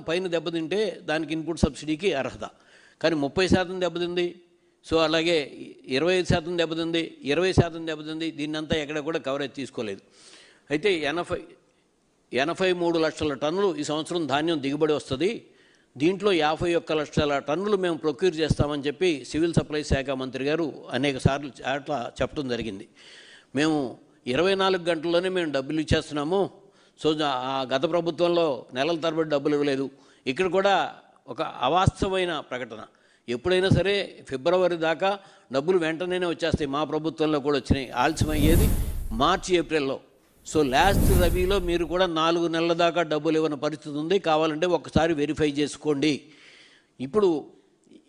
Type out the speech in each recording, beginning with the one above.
పైన దెబ్బతింటే దానికి ఇన్పుట్ సబ్సిడీకి అర్హత. కానీ ముప్పై శాతం దెబ్బతింది సో అలాగే ఇరవై ఐదు శాతం దెబ్బతింది ఇరవై శాతం దెబ్బతింది దీన్నంతా ఎక్కడ కూడా కవరేజ్ తీసుకోలేదు. అయితే ఎనభై ఎనభై మూడు లక్షల టన్నులు ఈ సంవత్సరం ధాన్యం దిగుబడి వస్తుంది. దీంట్లో యాభై ఒక్క లక్షల టన్నులు మేము ప్రొక్యూర్ చేస్తామని చెప్పి సివిల్ సప్లై శాఖ మంత్రి గారు అనేక సార్లు అట్లా చెప్పడం జరిగింది. మేము ఇరవై నాలుగు గంటల్లోనే మేము డబ్బులు ఇచ్చేస్తున్నాము. సో ఆ గత ప్రభుత్వంలో నెలల తరబడి డబ్బులు ఇవ్వలేదు. ఇక్కడ కూడా ఒక అవాస్తవమైన ప్రకటన. ఎప్పుడైనా సరే ఫిబ్రవరి దాకా డబ్బులు వెంటనే వచ్చేస్తాయి. మా ప్రభుత్వంలో కూడా వచ్చినాయి. ఆలస్యం అయ్యేది మార్చి ఏప్రిల్లో. సో లాస్ట్ రబీలో మీరు కూడా నాలుగు నెలల దాకా డబ్బులు ఇవ్వని పరిస్థితి ఉంది. కావాలంటే ఒకసారి వెరిఫై చేసుకోండి. ఇప్పుడు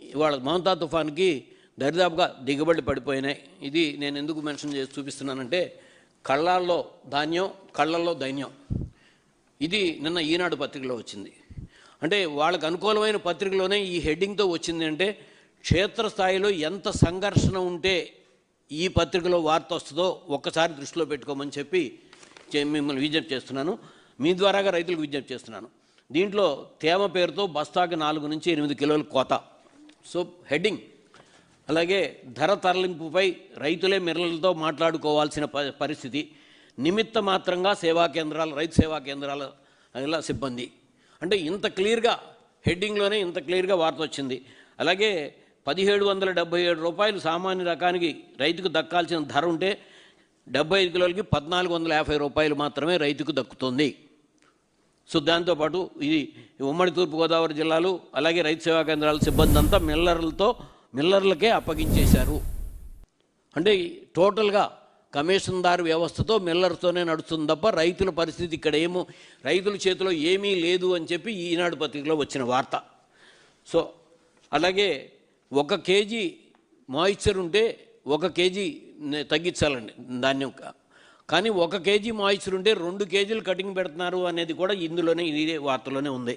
ఇవాళ మమతా తుఫాన్కి దరిదాపుగా దిగుబడి పడిపోయినాయి. ఇది నేను ఎందుకు మెన్షన్ చేసి చూపిస్తున్నానంటే కళ్ళాల్లో ధాన్యం కళ్ళల్లో దైన్యం. ఇది నిన్న ఈనాడు పత్రికలో వచ్చింది. అంటే వాళ్ళకు అనుకూలమైన పత్రికలోనే ఈ హెడ్డింగ్తో వచ్చింది అంటే క్షేత్రస్థాయిలో ఎంత సంఘర్షణ ఉంటే ఈ పత్రికలో వార్త వస్తుందో ఒక్కసారి దృష్టిలో పెట్టుకోమని చెప్పి మిమ్మల్ని విజ్ఞప్తి చేస్తున్నాను. మీ ద్వారాగా రైతులకు విజ్ఞప్తి చేస్తున్నాను. దీంట్లో తేమ పేరుతో బస్తాకి నాలుగు నుంచి ఎనిమిది కిలోల కోత. So heading. అలాగే ధర తరలింపుపై రైతులే మిరలతో మాట్లాడుకోవాల్సిన ప- పరిస్థితి. నిమిత్త మాత్రంగా సేవా కేంద్రాలు రైతు సేవా కేంద్రాల ఇలా సిబ్బంది. అంటే ఇంత క్లియర్గా హెడ్డింగ్లోనే ఇంత క్లియర్గా వార్త వచ్చింది. అలాగే పదిహేడు వందల డెబ్బై ఏడు రూపాయలు సామాన్య రకానికి రైతుకు దక్కాల్సిన ధర ఉంటే డెబ్బై ఐదు కిలోలకి పద్నాలుగు వందల యాభై రూపాయలు మాత్రమే రైతుకు దక్కుతుంది. సో దాంతోపాటు ఇది ఉమ్మడి తూర్పుగోదావరి జిల్లాలు అలాగే రైతు సేవా కేంద్రాల సిబ్బంది అంతా మిల్లర్లతో మిల్లర్లకే అప్పగించేశారు. అంటే టోటల్గా కమిషన్దారు వ్యవస్థతో మిల్లర్తోనే నడుస్తుంది తప్ప రైతుల పరిస్థితి ఇక్కడ ఏమో రైతుల చేతిలో ఏమీ లేదు అని చెప్పి ఈనాడు పత్రికలో వచ్చిన వార్త. సో అలాగే ఒక కేజీ మాయిశ్చర్ ఉంటే ఒక కేజీ తగ్గించాలండి ధాన్యం. కానీ ఒక కేజీ మాయిశ్చర్ ఉంటే రెండు కేజీలు కటింగ్ పెడుతున్నారు అనేది కూడా ఇందులోనే ఇదే వార్తలోనే ఉంది.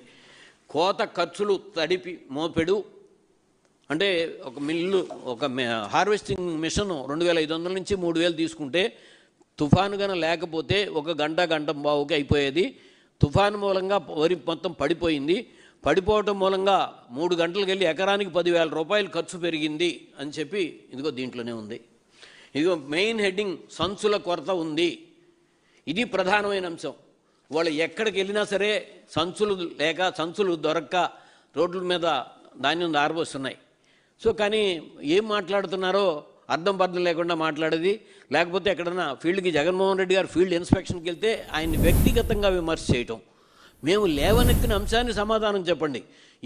కోత ఖర్చులు తడిపి మోపెడు అంటే ఒక మిల్లు ఒక హార్వెస్టింగ్ మిషన్ రెండు వేల ఐదు వందల నుంచి మూడు వేలు తీసుకుంటే తుఫాను కనుక లేకపోతే ఒక గంట గంట బావుకి అయిపోయేది. తుఫాను మూలంగా వరి మొత్తం పడిపోయింది. పడిపోవటం మూలంగా మూడు గంటలకు వెళ్ళి ఎకరానికి పదివేల రూపాయలు ఖర్చు పెరిగింది అని చెప్పి ఇదిగో దీంట్లోనే ఉంది. ఇదిగో మెయిన్ హెడ్డింగ్ సంచుల కొరత ఉంది. ఇది ప్రధానమైన అంశం. వాళ్ళు ఎక్కడికి వెళ్ళినా సరే సంచులు లేక సంచులు దొరక్క రోడ్ల మీద ధాన్యం దారబోస్తున్నాయి సో కానీ ఏం మాట్లాడుతున్నారో అర్థం పర్థం లేకుండా మాట్లాడేది. లేకపోతే ఎక్కడన్నా ఫీల్డ్కి జగన్మోహన్ రెడ్డి గారు ఫీల్డ్ ఇన్స్పెక్షన్కి వెళ్తే ఆయన్ని వ్యక్తిగతంగా విమర్శ చేయటం. మేము లేవనెత్తిన అంశాన్ని సమాధానం చెప్పండి.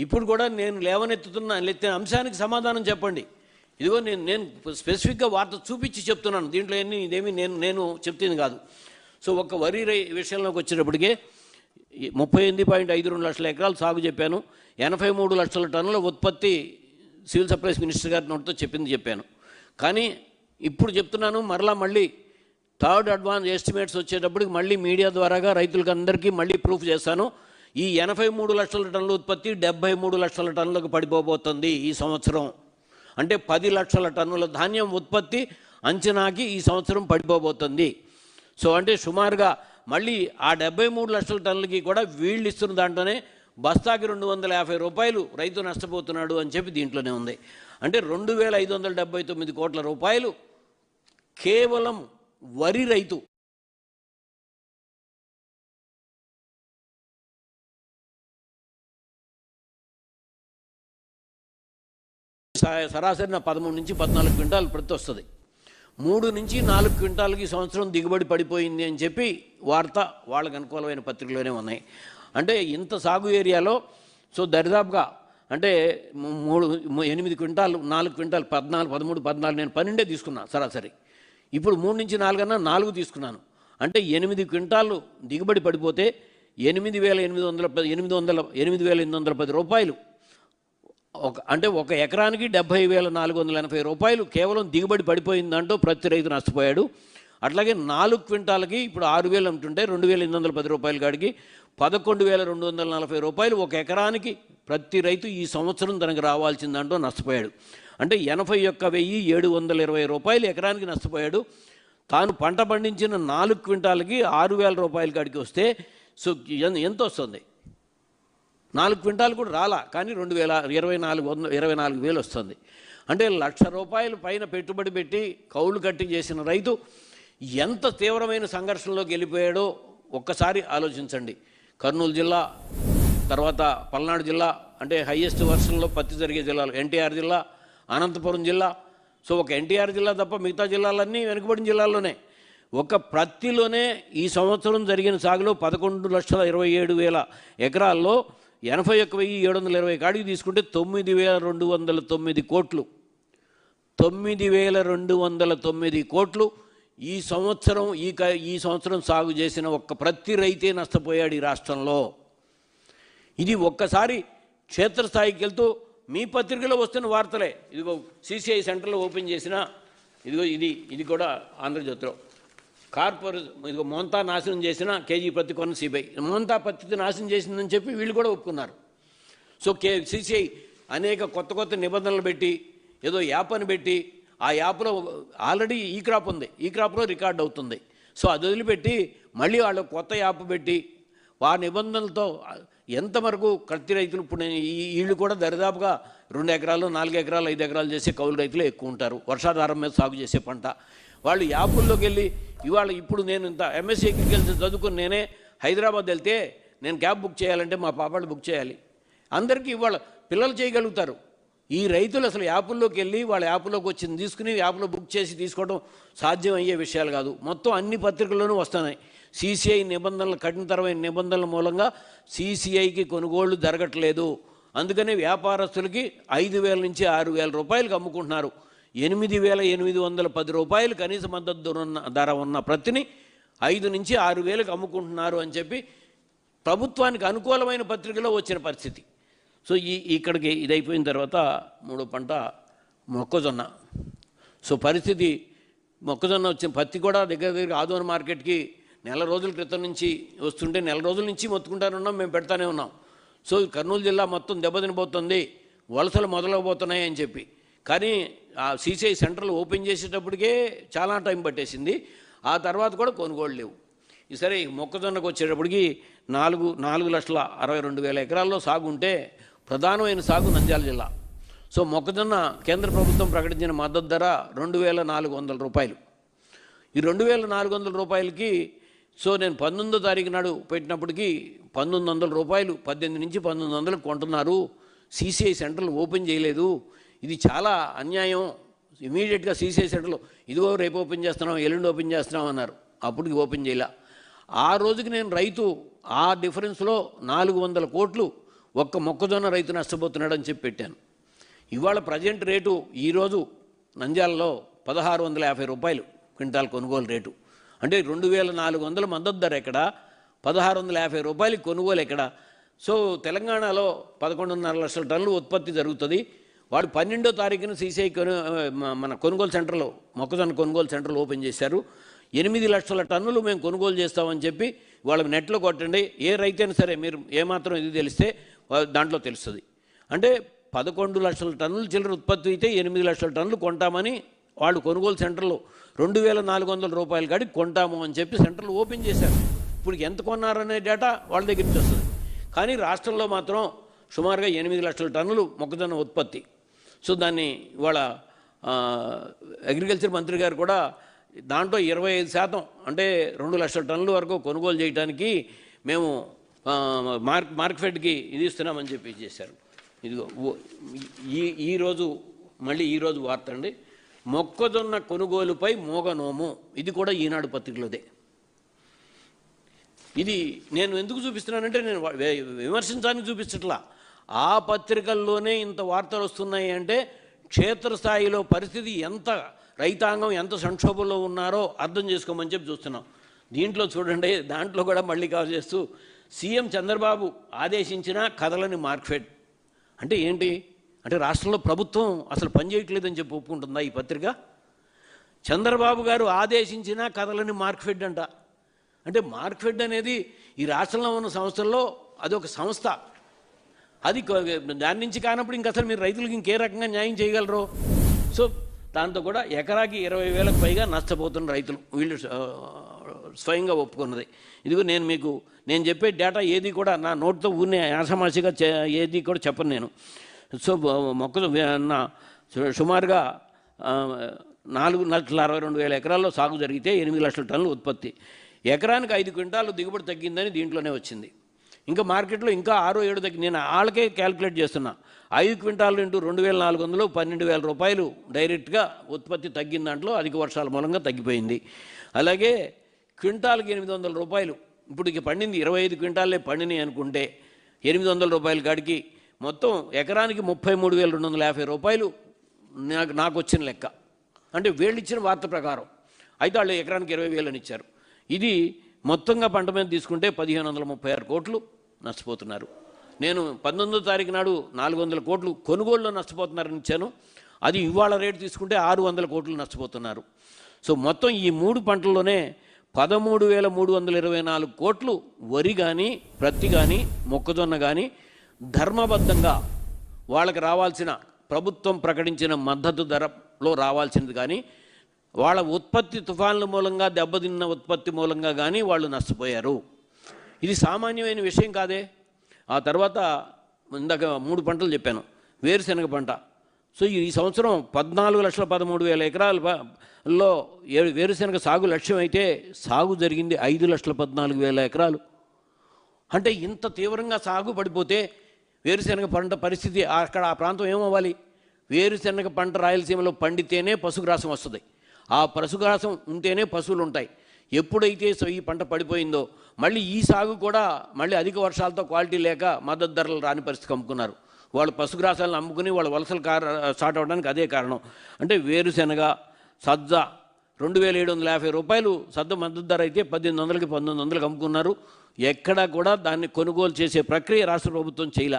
ఇప్పుడు కూడా నేను లేవనెత్తుతున్న ఎత్తిన అంశానికి సమాధానం చెప్పండి. ఇదిగో నేను నేను స్పెసిఫిక్గా వార్త చూపించి చెప్తున్నాను. దీంట్లో ఏమి ఇదేమి నేను నేను చెప్తుంది కాదు. సో ఒక వరి రై విషయంలోకి వచ్చేటప్పటికే ముప్పై ఎనిమిది పాయింట్ ఐదు రెండు లక్షల ఎకరాలు సాగు చెప్పాను. ఎనభై మూడు లక్షల టన్నుల ఉత్పత్తి సివిల్ సప్లైస్ మినిస్టర్ గారి నోటితో చెప్పింది చెప్పాను. కానీ ఇప్పుడు చెప్తున్నాను మరలా మళ్ళీ థర్డ్ అడ్వాన్స్ ఎస్టిమేట్స్ వచ్చేటప్పటికి మళ్ళీ మీడియా ద్వారాగా రైతులకు అందరికీ మళ్ళీ ప్రూఫ్ చేస్తాను. ఈ ఎనభై మూడు లక్షల టన్నుల ఉత్పత్తి డెబ్బై మూడు లక్షల టన్నులకు పడిపోబోతుంది ఈ సంవత్సరం. అంటే పది లక్షల టన్నుల ధాన్యం ఉత్పత్తి అంచనాకి ఈ సంవత్సరం పడిపోబోతుంది. సో అంటే సుమారుగా మళ్ళీ ఆ డెబ్బై మూడు లక్షల టన్నులకి కూడా వీళ్ళు ఇస్తున్న దాంట్లోనే బస్తాకి రెండు వందల యాభై రూపాయలు రైతు నష్టపోతున్నాడు అని చెప్పి దీంట్లోనే ఉంది. అంటే రెండు వేల ఐదు వందల డెబ్బై తొమ్మిది కోట్ల రూపాయలు కేవలం వరి రైతు. స- సరాసరిన పదమూడు నుంచి పద్నాలుగు క్వింటాలు ప్రతి వస్తుంది. మూడు నుంచి నాలుగు క్వింటాలకి సంవత్సరం దిగుబడి పడిపోయింది అని చెప్పి వార్త వాళ్ళకు అనుకూలమైన పత్రికలోనే ఉన్నాయి. అంటే ఇంత సాగు ఏరియాలో సో దరిదాపుగా అంటే మూడు ఎనిమిది క్వింటాలు నాలుగు క్వింటాలు పద్నాలుగు పదమూడు పద్నాలుగు నేను పన్నెండే తీసుకున్నా సరాసరి. ఇప్పుడు మూడు నుంచి నాలుగన్నా నాలుగు తీసుకున్నాను. అంటే ఎనిమిది క్వింటాలు దిగుబడి పడిపోతే ఎనిమిది వేల ఎనిమిది వందల పది ఎనిమిది వందల ఎనిమిది వేల ఎనిమిది వందల పది రూపాయలు. ఒక అంటే ఒక ఎకరానికి డెబ్భై వేల నాలుగు వందల ఎనభై రూపాయలు కేవలం దిగుబడి పడిపోయిందంటూ ప్రతి రైతు నష్టపోయాడు. అట్లాగే నాలుగు క్వింటాలకి ఇప్పుడు ఆరు వేలు అంటుంటే రెండు వేల ఎనిమిది వందల పది రూపాయలు కాడికి పదకొండు వేల రెండు వందల నలభై రూపాయలు ఒక ఎకరానికి ప్రతి రైతు ఈ సంవత్సరం తనకు రావాల్సిందంటూ నష్టపోయాడు. అంటే ఎనభై ఒక్క వెయ్యి ఏడు వందల ఇరవై రూపాయలు ఎకరానికి నష్టపోయాడు. తాను పంట పండించిన నాలుగు క్వింటాలకి ఆరు వేల రూపాయల కాడికి వస్తే సో ఎంత వస్తుంది? నాలుగు క్వింటాలు కూడా రాలా కానీ రెండు వేల ఇరవై నాలుగు వంద ఇరవై నాలుగు వేలు వస్తుంది. అంటే లక్ష రూపాయలు పైన పెట్టుబడి పెట్టి కౌలు కట్టి చేసిన రైతు ఎంత తీవ్రమైన సంఘర్షణలోకి వెళ్ళిపోయాడో ఒక్కసారి ఆలోచించండి. కర్నూలు జిల్లా తర్వాత పల్నాడు జిల్లా అంటే హయ్యెస్ట్ వర్షన్లో పత్తి జరిగే జిల్లాలు ఎన్టీఆర్ జిల్లా అనంతపురం జిల్లా. సో ఒక ఎన్టీఆర్ జిల్లా తప్ప మిగతా జిల్లాలన్నీ వెనుకబడిన జిల్లాల్లోనే. ఒక ప్రత్తిలోనే ఈ సంవత్సరం జరిగిన సాగులో పదకొండు లక్షల ఇరవై ఏడు వేల ఎకరాల్లో ఎనభై ఒక్క వెయ్యి ఏడు వందల ఇరవై కాడికి తీసుకుంటే తొమ్మిది వేల రెండు వందల తొమ్మిది కోట్లు. తొమ్మిది వేల రెండు వందల తొమ్మిది కోట్లు. ఈ సంవత్సరం ఈ క ఈ సంవత్సరం సాగు చేసిన ఒక్క ప్రతి రైతే నష్టపోయాడు ఈ రాష్ట్రంలో. ఇది ఒక్కసారి క్షేత్రస్థాయికి వెళ్తూ మీ పత్రికలో వస్తున్న వార్తలే. ఇదిగో సిసిఐ సెంటర్లో ఓపెన్ చేసిన ఇదిగో ఇది ఇది కూడా ఆంధ్రజ్యోతిలో. కార్పొరేట్ ఇదిగో మోంతా నాశనం చేసిన కేజీ పత్తి కొన్న సిబిఐ. మోంతా పత్తి నాశనం చేసిందని చెప్పి వీళ్ళు కూడా ఒప్పుకున్నారు. సో కే సిసిఐ అనేక కొత్త కొత్త నిబంధనలు పెట్టి ఏదో యాప్ అని పెట్టి ఆ యాప్లో ఆల్రెడీ ఈ క్రాప్ ఉంది. ఈ క్రాప్లో రికార్డ్ అవుతుంది. సో అది వదిలిపెట్టి మళ్ళీ వాళ్ళు కొత్త యాప్ పెట్టి ఆ నిబంధనలతో ఎంతవరకు కత్తి రైతులు ఇప్పుడు వీళ్ళు కూడా దరిదాపుగా రెండు ఎకరాలు నాలుగు ఎకరాలు ఐదు ఎకరాలు చేసే కౌలు రైతులు ఎక్కువ ఉంటారు. వర్షాధారం మీద సాగు చేసే పంట. వాళ్ళు యాపుల్లోకి వెళ్ళి ఇవాళ ఇప్పుడు నేను ఇంత ఎంఎస్సీ అగ్రికల్చర్ చదువుకుని నేనే హైదరాబాద్ వెళ్తే నేను క్యాబ్ బుక్ చేయాలంటే మా పాపాళ్ళు బుక్ చేయాలి. అందరికీ ఇవాళ పిల్లలు చేయగలుగుతారు. ఈ రైతులు అసలు యాపుల్లోకి వెళ్ళి వాళ్ళ యాప్లోకి వచ్చింది తీసుకుని యాప్లో బుక్ చేసి తీసుకోవడం సాధ్యం అయ్యే విషయాలు కాదు. మొత్తం అన్ని పత్రికల్లోనూ వస్తున్నాయి. సీసీఐ నిబంధనలు కఠినతరమైన నిబంధనల మూలంగా సీసీఐకి కొనుగోళ్ళు జరగట్లేదు. అందుకనే వ్యాపారస్తులకి ఐదు వేల నుంచి ఆరు వేల రూపాయలకు అమ్ముకుంటున్నారు. ఎనిమిది వేల ఎనిమిది వందల పది రూపాయలు కనీస మద్దతు ధర ఉన్న ధర ఉన్న ప్రతిని ఐదు నుంచి ఆరు వేలకు అమ్ముకుంటున్నారు అని చెప్పి ప్రభుత్వానికి అనుకూలమైన పత్రికలో వచ్చిన పరిస్థితి. సో ఈ ఇక్కడికి ఇది అయిపోయిన తర్వాత మూడో పంట మొక్కజొన్న. సో పరిస్థితి మొక్కజొన్న వచ్చిన పత్తి కూడా దగ్గర దగ్గర ఆదోని మార్కెట్కి నెల రోజుల క్రితం నుంచి వస్తుంటే నెల రోజుల నుంచి మొత్తుకుంటానే ఉన్నాం మేము పెడతానే ఉన్నాం. సో కర్నూలు జిల్లా మొత్తం దెబ్బతినిపోతుంది వలసలు మొదలవబోతున్నాయి అని చెప్పి. కానీ ఆ సీసీఐ సెంటర్లు ఓపెన్ చేసేటప్పటికే చాలా టైం పట్టేసింది ఆ తర్వాత కూడా కొనుగోలు లేవు. ఈ సరే మొక్కజొన్నకు వచ్చేటప్పటికి నాలుగు నాలుగు లక్షల అరవై రెండు వేల ఎకరాల్లో సాగుంటే ప్రధానమైన సాగు నంద్యాల జిల్లా. సో మొక్కజొన్న కేంద్ర ప్రభుత్వం ప్రకటించిన మద్దతు ధర రెండు వేల నాలుగు వందల రూపాయలు. ఈ రెండు వేల నాలుగు వందల రూపాయలకి సో నేను పంతొమ్మిదో తారీఖు నాడు పెట్టినప్పటికీ పంతొమ్మిది వందల రూపాయలు పద్దెనిమిది నుంచి పంతొమ్మిది వందలకు కొంటున్నారు. సీసీఐ సెంటర్లు ఓపెన్ చేయలేదు. ఇది చాలా అన్యాయం. ఇమీడియట్గా సీసీఐ సెంటర్లు ఇదిగో రేపు ఓపెన్ చేస్తున్నాం ఎల్లుండి ఓపెన్ చేస్తున్నాం అన్నారు. అప్పటికి ఓపెన్ చేయలే. ఆ రోజుకి నేను రైతు ఆ డిఫరెన్స్లో నాలుగు వందల కోట్లు ఒక్క మొక్కజొన్న రైతు నష్టపోతున్నాడని చెప్పి పెట్టాను. ఇవాళ ప్రజెంట్ రేటు ఈరోజు నంద్యాలలో పదహారు వందల యాభై రూపాయలు క్వింటాల్ కొనుగోలు రేటు. అంటే రెండు వేల నాలుగు వందల మద్దతు ధర ఎక్కడ? పదహారు వందల యాభై రూపాయలు కొనుగోలు ఎక్కడ? సో తెలంగాణలో పదకొండున్నర లక్షల టన్నులు ఉత్పత్తి జరుగుతుంది. వాడు పన్నెండో తారీఖున సీసీఐ కొను మన కొనుగోలు సెంటర్లో మొక్కజొన్న కొనుగోలు సెంటర్లు ఓపెన్ చేశారు. ఎనిమిది లక్షల టన్నులు మేము కొనుగోలు చేస్తామని చెప్పి వాళ్ళ నెట్లో కొట్టండి. ఏ రైతైనా సరే మీరు ఏమాత్రం ఇది తెలిస్తే దాంట్లో తెలుస్తుంది. అంటే పదకొండు లక్షల టన్నులు చిల్లర ఉత్పత్తి అయితే ఎనిమిది లక్షల టన్నులు కొంటామని వాళ్ళు కొనుగోలు సెంటర్లో రెండు వేల నాలుగు వందల రూపాయలు కాడికి కొంటాము అని చెప్పి సెంటర్లు ఓపెన్ చేశారు. ఇప్పుడు ఎంత కొన్నారనే డేటా వాళ్ళ దగ్గర నుంచి వస్తుంది. కానీ రాష్ట్రంలో మాత్రం సుమారుగా ఎనిమిది లక్షల టన్నులు మొక్కజొన్న ఉత్పత్తి. సో దాన్ని ఇవాళ అగ్రికల్చర్ మంత్రి గారు కూడా దాంట్లో ఇరవై ఐదు శాతం అంటే రెండు లక్షల టన్నుల వరకు కొనుగోలు చేయడానికి మేము మార్క్ మార్కెట్కి ఇది ఇస్తున్నామని చెప్పి చేశారు. ఇదిగో ఈ ఈరోజు మళ్ళీ ఈరోజు వార్త అండి. మొక్కజొన్న కొనుగోలుపై మోగనోము. ఇది కూడా ఈనాడు పత్రికలోదే. ఇది నేను ఎందుకు చూపిస్తున్నానంటే నేను విమర్శించడానికి చూపించట్లా. ఆ పత్రికల్లోనే ఇంత వార్తలు వస్తున్నాయి అంటే క్షేత్రస్థాయిలో పరిస్థితి ఎంత రైతాంగం ఎంత సంక్షోభంలో ఉన్నారో అర్థం చేసుకోమని చెప్పి చూస్తున్నాం. దీంట్లో చూడండి దాంట్లో కూడా మళ్ళీ కాల్ చేస్తూ సీఎం చంద్రబాబు ఆదేశించిన కథలని మార్క్ఫెడ్. అంటే ఏంటి? అంటే రాష్ట్రంలో ప్రభుత్వం అసలు పనిచేయట్లేదని చెప్పి ఒప్పుకుంటుందా ఈ పత్రిక? చంద్రబాబు గారు ఆదేశించినా కథలని మార్క్ఫెడ్ అంట. అంటే మార్క్ఫెడ్ అనేది ఈ రాష్ట్రంలో ఉన్న సంస్థల్లో అదొక సంస్థ. అది దాని నుంచి కానప్పుడు ఇంక అసలు మీరు రైతులకు ఇంకే రకంగా న్యాయం చేయగలరు? సో దాంతో కూడా ఎకరాకి ఇరవై వేలకు పైగా నష్టపోతున్న రైతులు. వీళ్ళు స్వయంగా ఒప్పుకున్నది. ఇదిగో నేను మీకు నేను చెప్పే డేటా ఏది కూడా నా నోట్తో ఊరినే ఆషామాషిగా చే ఏది కూడా చెప్పను నేను. సో మొక్క నా సుమారుగా నాలుగు లక్షల అరవై రెండు వేల ఎకరాల్లో సాగు జరిగితే ఎనిమిది లక్షల టన్నుల ఉత్పత్తి. ఎకరానికి ఐదు క్వింటాలు దిగుబడి తగ్గిందని దీంట్లోనే వచ్చింది. ఇంకా మార్కెట్లో ఇంకా ఆరో ఏడు తగ్గి నేను వాళ్ళకే క్యాలిక్యులేట్ చేస్తున్నా. ఐదు క్వింటాలు ఇంటూ రెండు వేల నాలుగు వందలు పన్నెండు వేల రూపాయలు డైరెక్ట్గా ఉత్పత్తి తగ్గిన దాంట్లో అధిక వర్షాల మూలంగా తగ్గిపోయింది. అలాగే క్వింటాల్కి ఎనిమిది వందల రూపాయలు. ఇప్పుడు ఇక పండింది ఇరవై ఐదు క్వింటాలే పండినాయి అనుకుంటే ఎనిమిది వందల రూపాయల కాడికి మొత్తం ఎకరానికి ముప్పై మూడు వేల రెండు వందల యాభై రూపాయలు నాకు నాకు వచ్చిన లెక్క. అంటే వీళ్ళు ఇచ్చిన వార్త ప్రకారం. అయితే వాళ్ళు ఎకరానికి ఇరవై వేలని ఇచ్చారు. ఇది మొత్తంగా పంట మీద తీసుకుంటే పదిహేను వందల ముప్పై ఆరు కోట్లు నష్టపోతున్నారు. నేను పంతొమ్మిదో తారీఖు నాడు నాలుగు వందల కోట్లు కొనుగోలులో నష్టపోతున్నారని ఇచ్చాను. అది ఇవాళ రేటు తీసుకుంటే ఆరు వందల కోట్లు నష్టపోతున్నారు. సో మొత్తం ఈ మూడు పంటల్లోనే పదమూడు వేల మూడు వందల ఇరవై నాలుగు కోట్లు వరి కానీ ప్రత్తి కానీ మొక్కజొన్న కానీ ధర్మబద్ధంగా వాళ్ళకి రావాల్సిన ప్రభుత్వం ప్రకటించిన మద్దతు ధరలో రావాల్సింది కానీ వాళ్ళ ఉత్పత్తి తుఫాన్ల మూలంగా దెబ్బతిన్న ఉత్పత్తి మూలంగా కానీ వాళ్ళు నష్టపోయారు. ఇది సామాన్యమైన విషయం కాదే. ఆ తర్వాత ఇందాక మూడు పంటలు చెప్పాను. వేరుశనగ పంట. సో ఈ సంవత్సరం పద్నాలుగు లక్షల పదమూడు వేల ఎకరాలలో లో ఏ- వేరుశనగ సాగు లక్ష్యం అయితే సాగు జరిగింది ఐదు లక్షల పద్నాలుగు వేల ఎకరాలు. అంటే ఇంత తీవ్రంగా సాగు పడిపోతే వేరుశనగ పంట పరిస్థితి అక్కడ ఆ ప్రాంతం ఏమవ్వాలి? వేరుశనగ పంట రాయలసీమలో పండితేనే పశుగ్రాసం వస్తుంది. ఆ పశుగ్రాసం ఉంటేనే పశువులు ఉంటాయి. ఎప్పుడైతే సో ఈ పంట పడిపోయిందో మళ్ళీ ఈ సాగు కూడా మళ్ళీ అధిక వర్షాలతో క్వాలిటీ లేక మద్దతు ధరలు రాని పరిస్థితి అమ్ముకున్నారు వాళ్ళు పశుగ్రాసాలను అమ్ముకుని వాళ్ళ వలసలు కార స్టార్ట్ అవ్వడానికి అదే కారణం. అంటే వేరుశనగ సజ్జ రెండు వేల ఏడు వందల యాభై రూపాయలు సద్ద మద్దతు ధర అయితే పద్దెనిమిది వందలకి పంతొమ్మిది వందలకి అమ్ముకున్నారు. ఎక్కడా కూడా దాన్ని కొనుగోలు చేసే ప్రక్రియ రాష్ట్ర ప్రభుత్వం చేయలే.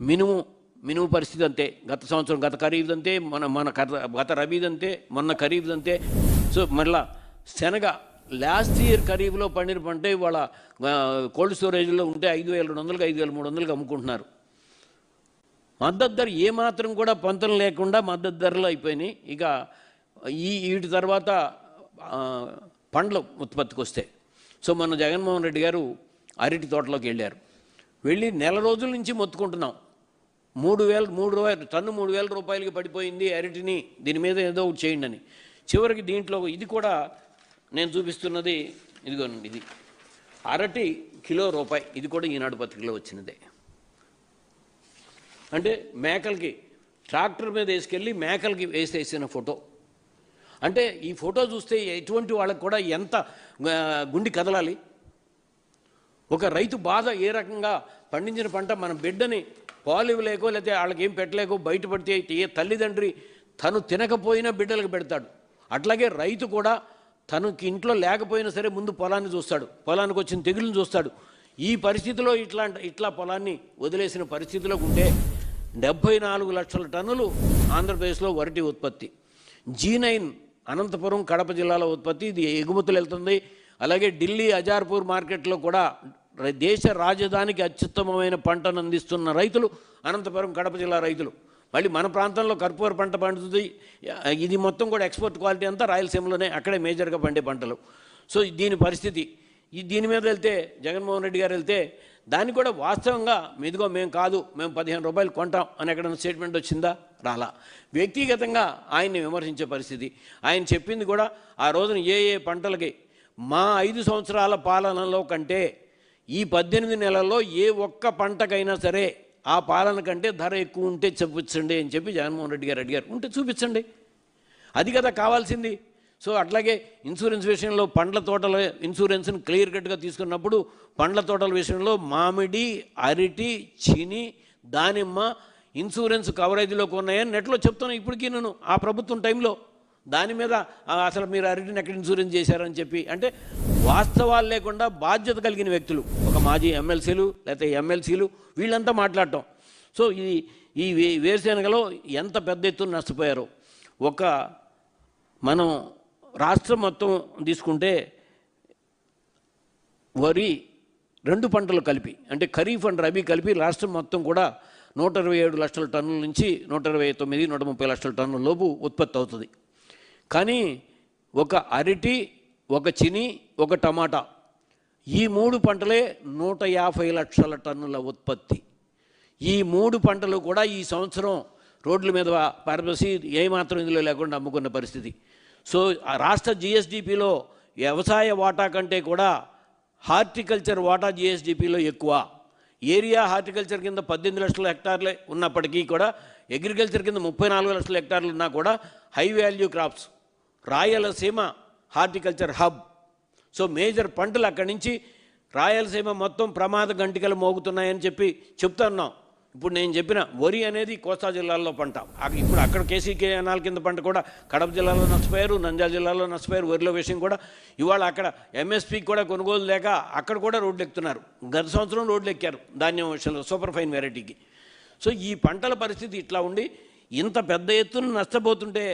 మినుము మినుము పరిస్థితి అంతే. గత సంవత్సరం గత ఖరీదంతే అంతే మన మన కర- గత రబీదంతే మొన్న ఖరీఫ్ అంతే. సో మళ్ళా శనగ లాస్ట్ ఇయర్ ఖరీఫ్లో పండిన పంట ఇవాళ కోల్డ్ స్టోరేజ్లో ఉంటే ఐదు వేల రెండు వందలకి ఐదు వేల మూడు వందలకి అమ్ముకుంటున్నారు. మద్దతు ధర ఏమాత్రం కూడా పొంతన లేకుండా మద్దతు ధరలు అయిపోయినాయి. ఇక ఈ వీటి తర్వాత పండ్లు పండ్ల ఉత్పత్తికి వస్తే సో మన జగన్మోహన్ రెడ్డి గారు అరటి తోటలోకి వెళ్ళారు. వెళ్ళి నెల రోజుల నుంచి మొత్తుకుంటున్నాం. మూడు వేల మూడు రూపాయలు టన్ను మూడు వేల రూపాయలకి పడిపోయింది అరటిని. దీని మీద ఏదో ఒకటి చేయండి అని. చివరికి దీంట్లో ఇది కూడా నేను చూపిస్తున్నది ఇదిగోనండి ఇది. అరటి కిలో రూపాయి. ఇది కూడా ఈనాడు పత్రికలో వచ్చినదే. అంటే మేకలకి ట్రాక్టర్ మీద వేసుకెళ్ళి మేకలకి వేసేసిన ఫోటో. అంటే ఈ ఫోటో చూస్తే ఎటువంటి వాళ్ళకి కూడా ఎంత గుండి కదలాలి. ఒక రైతు బాధ ఏ రకంగా పండించిన పంట మన బిడ్డని పాలు ఇవ్వలేకో లేకపోతే వాళ్ళకి ఏం పెట్టలేకో బయటపడితే ఏ తల్లిదండ్రి తను తినకపోయినా బిడ్డలకు పెడతాడు. అట్లాగే రైతు కూడా తనకి ఇంట్లో లేకపోయినా సరే ముందు పొలాన్ని చూస్తాడు. పొలానికి వచ్చిన తెగులను చూస్తాడు. ఈ పరిస్థితిలో ఇట్లా ఇట్లా పొలాన్ని వదిలేసిన పరిస్థితిలో ఉంటే డెబ్భై నాలుగు లక్షల టన్నులు ఆంధ్రప్రదేశ్లో వరటి ఉత్పత్తి. జీ నైన్ అనంతపురం కడప జిల్లాలో ఉత్పత్తి. ఇది ఎగుమతులు వెళ్తుంది. అలాగే ఢిల్లీ అజార్పూర్ మార్కెట్లో కూడా దేశ రాజధానికి అత్యుత్తమమైన పంటను అందిస్తున్న రైతులు అనంతపురం కడప జిల్లా రైతులు. మళ్ళీ మన ప్రాంతంలో కర్పూర పంట పండుతుంది. ఇది మొత్తం కూడా ఎక్స్పోర్ట్ క్వాలిటీ అంతా రాయలసీమలోనే అక్కడే మేజర్గా పండే పంటలు. సో దీని పరిస్థితి. ఈ దీని మీద వెళ్తే జగన్మోహన్ రెడ్డి గారు వెళ్తే దాన్ని కూడా వాస్తవంగా మీదుగో మేము కాదు మేము పదిహేను రూపాయలు కొంటాం అని ఎక్కడైనా స్టేట్మెంట్ వచ్చిందా? రాలా. వ్యక్తిగతంగా ఆయన్ని విమర్శించే పరిస్థితి. ఆయన చెప్పింది కూడా ఆ రోజున ఏ ఏ పంటలకి మా ఐదు సంవత్సరాల పాలనలో కంటే ఈ పద్దెనిమిది నెలల్లో ఏ ఒక్క పంటకైనా సరే ఆ పాలన కంటే ధర ఎక్కువ ఉంటే చూపించండి అని చెప్పి జగన్మోహన్ రెడ్డి గారు అడిగారు. ఉంటే చూపించండి. అది కదా కావాల్సింది. సో అట్లాగే ఇన్సూరెన్స్ విషయంలో పండ్ల తోటల ఇన్సూరెన్స్ని క్లియర్ కట్గా తీసుకున్నప్పుడు పండ్ల తోటల విషయంలో మామిడి అరటి చిని దానిమ్మ ఇన్సూరెన్స్ కవరేజ్లోకి ఉన్నాయని నెట్లో చెప్తాను ఇప్పటికీ నేను ఆ ప్రభుత్వం టైంలో. దాని మీద అసలు మీరు అరటిని ఎక్కడ ఇన్సూరెన్స్ చేశారని చెప్పి అంటే వాస్తవాలు లేకుండా బాధ్యత కలిగిన వ్యక్తులు ఒక మాజీ ఎమ్మెల్సీలు లేకపోతే ఎమ్మెల్సీలు వీళ్ళంతా మాట్లాడటం. సో ఇది ఈ వే- వేరుశెనగలో ఎంత పెద్ద ఎత్తున నష్టపోయారో. ఒక మనం రాష్ట్రం మొత్తం తీసుకుంటే వరి రెండు పంటలు కలిపి అంటే ఖరీఫ్ అండ్ రబీ కలిపి రాష్ట్రం మొత్తం కూడా నూట ఇరవై ఏడు లక్షల టన్నుల నుంచి నూట ఇరవై తొమ్మిది నూట ముప్పై లక్షల టన్నుల లోపు ఉత్పత్తి అవుతుంది. కానీ ఒక అరటి ఒక చిని ఒక టమాటా ఈ మూడు పంటలే నూట యాభై లక్షల టన్నుల ఉత్పత్తి. ఈ మూడు పంటలు కూడా ఈ సంవత్సరం రోడ్ల మీద పారబసి ఏమాత్రం ఇందులో లేకుండా అమ్ముకున్న పరిస్థితి. సో ఆ రాష్ట్ర జిఎస్డిపిలో వ్యవసాయ వాటా కంటే కూడా హార్టికల్చర్ వాటా జిఎస్డిపిలో ఎక్కువ. ఏరియా హార్టికల్చర్ కింద పద్దెనిమిది లక్షల హెక్టార్లే ఉన్నప్పటికీ కూడా అగ్రికల్చర్ కింద ముప్పై నాలుగు లక్షల హెక్టార్లు ఉన్నా కూడా high value crops. Rayalaseema horticulture hub. So major పంటలు అక్కడి నుంచి రాయలసీమ మొత్తం ప్రమాద గంటికలు మోగుతున్నాయని చెప్పి చెప్తున్నాం ఇప్పుడు నేను చెప్పిన వరి అనేది కోస్తా జిల్లాల్లో పంట. ఇప్పుడు అక్కడ కేసీకే అనాల కింద పంట కూడా కడప జిల్లాలో నష్టపోయారు నంద్యాల జిల్లాలో నష్టపోయారు వరిలో విషయం కూడా ఇవాళ అక్కడ ఎంఎస్పీకి కూడా కొనుగోలు లేక అక్కడ కూడా రోడ్లు ఎక్కుతున్నారు. గత సంవత్సరం రోడ్లు ఎక్కారు ధాన్యం విషయంలో సూపర్ ఫైన్ వెరైటీకి. సో ఈ పంటల పరిస్థితి ఇట్లా ఉండి ఇంత పెద్ద ఎత్తున నష్టపోతుంటే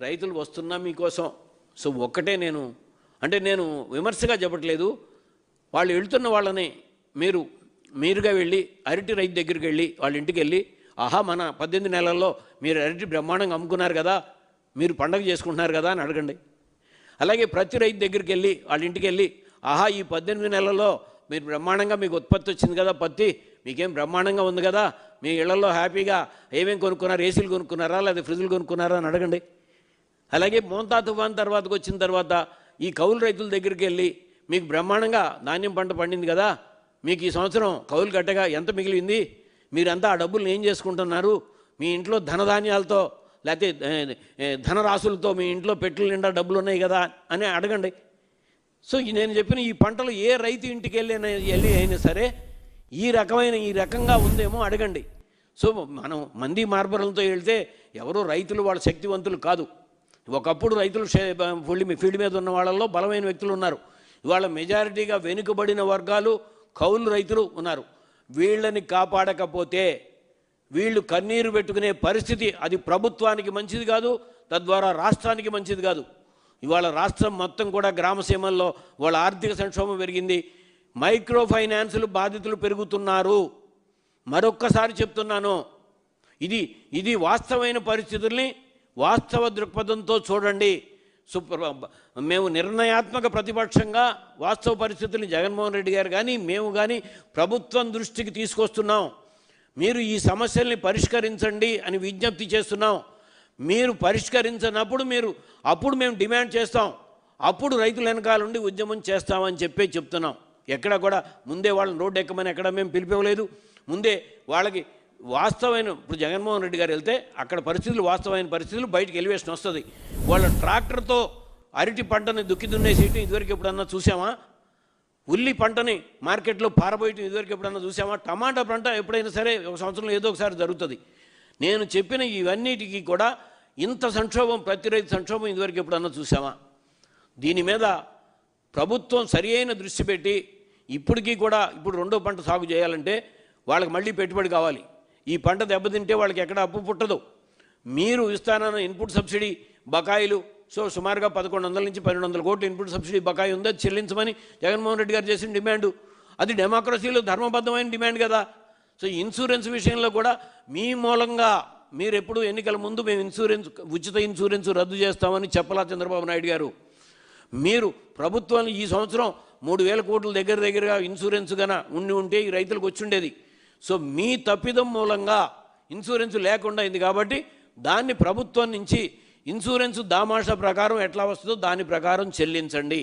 రైతులు వస్తున్నా మీకోసం. సో ఒక్కటే నేను అంటే నేను విమర్శగా చెప్పట్లేదు. వాళ్ళు వెళ్తున్న వాళ్ళని మీరు మీరుగా వెళ్ళి అరటి రైతు దగ్గరికి వెళ్ళి వాళ్ళ ఇంటికి వెళ్ళి ఆహా మన పద్దెనిమిది నెలల్లో మీరు అరటి బ్రహ్మాండంగా అమ్ముకున్నారు కదా మీరు పండగ చేసుకుంటున్నారు కదా అని అడగండి. అలాగే ప్రతి రైతు దగ్గరికి వెళ్ళి వాళ్ళ ఇంటికి వెళ్ళి ఆహా ఈ పద్దెనిమిది నెలల్లో మీరు బ్రహ్మాండంగా మీకు ఉత్పత్తి వచ్చింది కదా పత్తి మీకేం బ్రహ్మాండంగా ఉంది కదా మీ ఇళ్ళలో హ్యాపీగా ఏమేమి కొనుక్కున్నారు ఏసీలు కొనుక్కున్నారా లేదా ఫ్రిడ్జ్లు కొనుక్కున్నారా అని అడగండి. అలాగే మోంతా తుఫాన్ తర్వాతకు వచ్చిన తర్వాత ఈ కౌలు రైతుల దగ్గరికి వెళ్ళి మీకు బ్రహ్మాండంగా ధాన్యం పంట పండింది కదా మీకు ఈ సంవత్సరం కౌలు కట్టగా ఎంత మిగిలింది? మీరంతా ఆ డబ్బులు ఏం చేసుకుంటున్నారు? మీ ఇంట్లో ధనధాన్యాలతో లేకపోతే ధనరాశులతో మీ ఇంట్లో పెట్టుల నిండా డబ్బులు ఉన్నాయి కదా అని అడగండి. సో నేను చెప్పిన ఈ పంటలు ఏ రైతు ఇంటికి వెళ్ళి వెళ్ళి అయినా సరే ఈ రకమైన ఈ రకంగా ఉందేమో అడగండి. సో మనం మంది మార్బలతో వెళ్తే ఎవరో రైతులు వాళ్ళ శక్తివంతులు కాదు. ఒకప్పుడు రైతులు ఫీల్డ్ ఫీల్డ్ మీద ఉన్న వాళ్ళల్లో బలమైన వ్యక్తులు ఉన్నారు. ఇవాళ మెజారిటీగా వెనుకబడిన వర్గాలు కౌలు రైతులు ఉన్నారు. వీళ్ళని కాపాడకపోతే వీళ్ళు కన్నీరు పెట్టుకునే పరిస్థితి అది ప్రభుత్వానికి మంచిది కాదు తద్వారా రాష్ట్రానికి మంచిది కాదు. ఇవాళ రాష్ట్రం మొత్తం కూడా గ్రామసీమల్లో వాళ్ళ ఆర్థిక సంక్షోభం పెరిగింది. మైక్రో ఫైనాన్సులు బాధితులు పెరుగుతున్నారు. మరొక్కసారి చెప్తున్నాను ఇది ఇది వాస్తవమైన పరిస్థితుల్ని వాస్తవ దృక్పథంతో చూడండి. సుప్ర మేము నిర్ణయాత్మక ప్రతిపక్షంగా వాస్తవ పరిస్థితుల్ని జగన్మోహన్ రెడ్డి గారు కానీ మేము కానీ ప్రభుత్వం దృష్టికి తీసుకొస్తున్నాం. మీరు ఈ సమస్యల్ని పరిష్కరించండి అని విజ్ఞప్తి చేస్తున్నాం. మీరు పరిష్కరించినప్పుడు మీరు అప్పుడు మేము డిమాండ్ చేస్తాం. అప్పుడు రైతుల వెనకాల ఉండి ఉద్యమం చేస్తామని చెప్పే చెప్తున్నాం. ఎక్కడ కూడా ముందే వాళ్ళని రోడ్డు ఎక్కమని ఎక్కడ మేము పిలిపివ్వలేదు ముందే వాళ్ళకి వాస్తవమైన ఇప్పుడు జగన్మోహన్ రెడ్డి గారు వెళ్తే అక్కడ పరిస్థితులు వాస్తవమైన పరిస్థితులు బయటకు ఎలివేషన్ వస్తుంది. వాళ్ళ ట్రాక్టర్తో అరటి పంటని దుక్కి దున్నేసేయటం ఇదివరకు ఎప్పుడన్నా చూసామా? ఉల్లి పంటని మార్కెట్లో పారబోయటం ఇదివరకు ఎప్పుడన్నా చూసామా? టమాటా పంట ఎప్పుడైనా సరే ఒక సంవత్సరంలో ఏదో ఒకసారి జరుగుతుంది. నేను చెప్పిన ఇవన్నిటికీ కూడా ఇంత సంక్షోభం ప్రతి రైతు సంక్షోభం ఇదివరకు ఎప్పుడన్నా చూసామా? దీని మీద ప్రభుత్వం సరి అయిన దృష్టి పెట్టి ఇప్పటికీ కూడా ఇప్పుడు రెండో పంట సాగు చేయాలంటే వాళ్ళకి మళ్ళీ పెట్టుబడి కావాలి. ఈ పంట దెబ్బతింటే వాళ్ళకి ఎక్కడ అప్పు పుట్టదు. మీరు ఇస్తానన్న ఇన్పుట్ సబ్సిడీ బకాయిలు సో సుమారుగా పదకొండు వందల నుంచి పన్నెండు వందల కోట్ల ఇన్పుట్ సబ్సిడీ బకాయి ఉందో? చెల్లించమని జగన్మోహన్ రెడ్డి గారు చేసిన డిమాండు. అది డెమోక్రసీలో ధర్మబద్ధమైన డిమాండ్ కదా. సో ఇన్సూరెన్స్ విషయంలో కూడా మీ మూలంగా మీరు ఎప్పుడు ఎన్నికల ముందు మేము ఇన్సూరెన్స్ ఉచిత ఇన్సూరెన్స్ రద్దు చేస్తామని చెప్పలా చంద్రబాబు నాయుడు గారు. మీరు ప్రభుత్వాన్ని ఈ సంవత్సరం మూడు వేల కోట్ల దగ్గర దగ్గరగా ఇన్సూరెన్స్ గన ఉండి ఉంటే ఈ రైతులకు వచ్చి ఉండేది. సో మీ తప్పిదం మూలంగా ఇన్సూరెన్స్ లేకుండా అయింది కాబట్టి దాన్ని ప్రభుత్వం నుంచి ఇన్సూరెన్స్ దామాష ప్రకారం ఎట్లా వస్తుందో దాని ప్రకారం చెల్లించండి.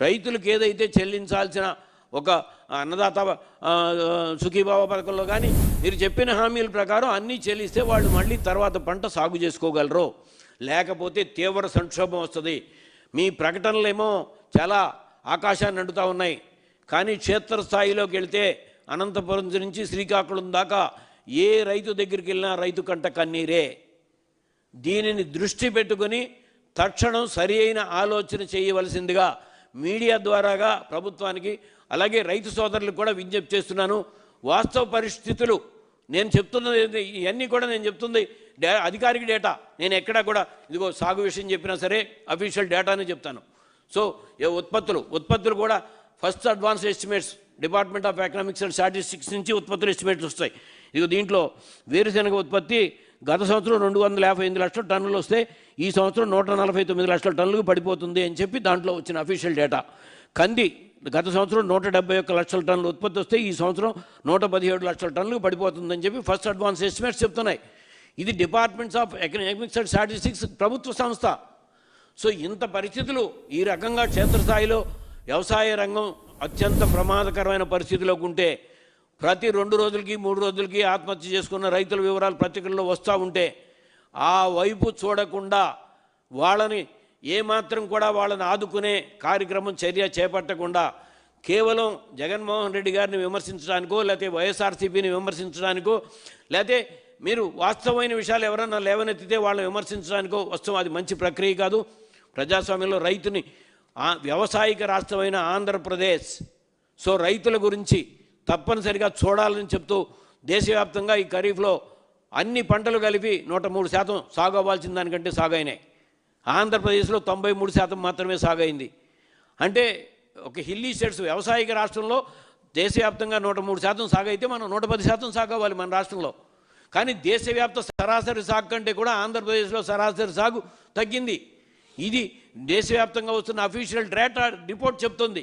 రైతులకు ఏదైతే చెల్లించాల్సిన ఒక అన్నదాత సుఖీభావ పథకంలో కానీ మీరు చెప్పిన హామీల ప్రకారం అన్నీ చెల్లిస్తే వాళ్ళు మళ్ళీ తర్వాత పంట సాగు చేసుకోగలరు. లేకపోతే తీవ్ర సంక్షోభం వస్తుంది. మీ ప్రకటనలేమో చాలా ఆకాశాన్ని అంటుతూ ఉన్నాయి. కానీ క్షేత్రస్థాయిలోకి వెళితే అనంతపురం నుంచి శ్రీకాకుళం దాకా ఏ రైతు దగ్గరికి వెళ్ళినా రైతు కంట కన్నీరే. దీనిని దృష్టి పెట్టుకొని తక్షణం సరి అయిన ఆలోచన చేయవలసిందిగా మీడియా ద్వారాగా ప్రభుత్వానికి అలాగే రైతు సోదరులకు కూడా విజ్ఞప్తి చేస్తున్నాను. వాస్తవ పరిస్థితులు నేను చెప్తున్నది ఇవన్నీ కూడా నేను చెప్తుంది. డే అధికారిక డేటా. నేను ఎక్కడా కూడా ఇదిగో సాగు విషయం చెప్పినా సరే అఫీషియల్ డేటానే చెప్తాను. సో ఉత్పత్తులు ఉత్పత్తులు కూడా first advance estimates department of economics and statistics నుంచి ఉత్పత్తులు ఎస్టిమేట్లు వస్తాయి. ఇక దీంట్లో వేరుశనగ ఉత్పత్తి గత సంవత్సరం రెండు వందల యాభై ఎనిమిది లక్షల టన్నులు వస్తే ఈ సంవత్సరం నూట నలభై తొమ్మిది లక్షల టన్నులకు పడిపోతుంది అని చెప్పి దాంట్లో వచ్చిన అఫీషియల్ డేటా కంది గత సంవత్సరం నూట డెబ్బై ఒక్క లక్షల టన్నులు ఉత్పత్తి వస్తే ఈ సంవత్సరం నూట పదిహేడు లక్షల టన్నులకు పడిపోతుందని చెప్పి ఫస్ట్ అడ్వాన్స్ ఎస్టిమేట్స్ చెప్తున్నాయి. ఇది departments of economics and statistics ప్రభుత్వ సంస్థ. సో ఇంత పరిస్థితులు ఈ రకంగా క్షేత్రస్థాయిలో వ్యవసాయ రంగం అత్యంత ప్రమాదకరమైన పరిస్థితిలోకి ఉంటే ప్రతి రెండు రోజులకి మూడు రోజులకి ఆత్మహత్య చేసుకున్న రైతుల వివరాలు పత్రికల్లో వస్తూ ఉంటే ఆ వైపు చూడకుండా వాళ్ళని ఏమాత్రం కూడా వాళ్ళని ఆదుకునే కార్యక్రమం చర్య చేపట్టకుండా కేవలం జగన్మోహన్ రెడ్డి గారిని విమర్శించడానికో లేకపోతే వైఎస్ఆర్సీపీని విమర్శించడానికో లేకపోతే మీరు వాస్తవమైన విషయాలు ఎవరన్నా లేవనెత్తితే వాళ్ళని విమర్శించడానికో వస్తాం. అది మంచి ప్రక్రియ కాదు. ప్రజాస్వామ్యంలో రైతుని వ్యవసాయక రాష్ట్రమైన ఆంధ్రప్రదేశ్. సో రైతుల గురించి తప్పనిసరిగా చూడాలని చెప్తూ దేశవ్యాప్తంగా ఈ ఖరీఫ్లో అన్ని పంటలు కలిపి నూట మూడు శాతం సాగు అవ్వాల్సిన దానికంటే సాగైనాయి. ఆంధ్రప్రదేశ్లో తొంభై మూడు శాతం మాత్రమే సాగైంది. అంటే ఒక హిల్లీ స్టేట్స్ వ్యవసాయక రాష్ట్రంలో దేశవ్యాప్తంగా నూట మూడు శాతం సాగైతే మనం నూట పది శాతం సాగు అవ్వాలి మన రాష్ట్రంలో. కానీ దేశవ్యాప్త సరాసరి సాగు కంటే కూడా ఆంధ్రప్రదేశ్లో సరాసరి సాగు తగ్గింది. ఇది దేశవ్యాప్తంగా వస్తున్న అఫీషియల్ డేటా రిపోర్ట్ చెప్తుంది.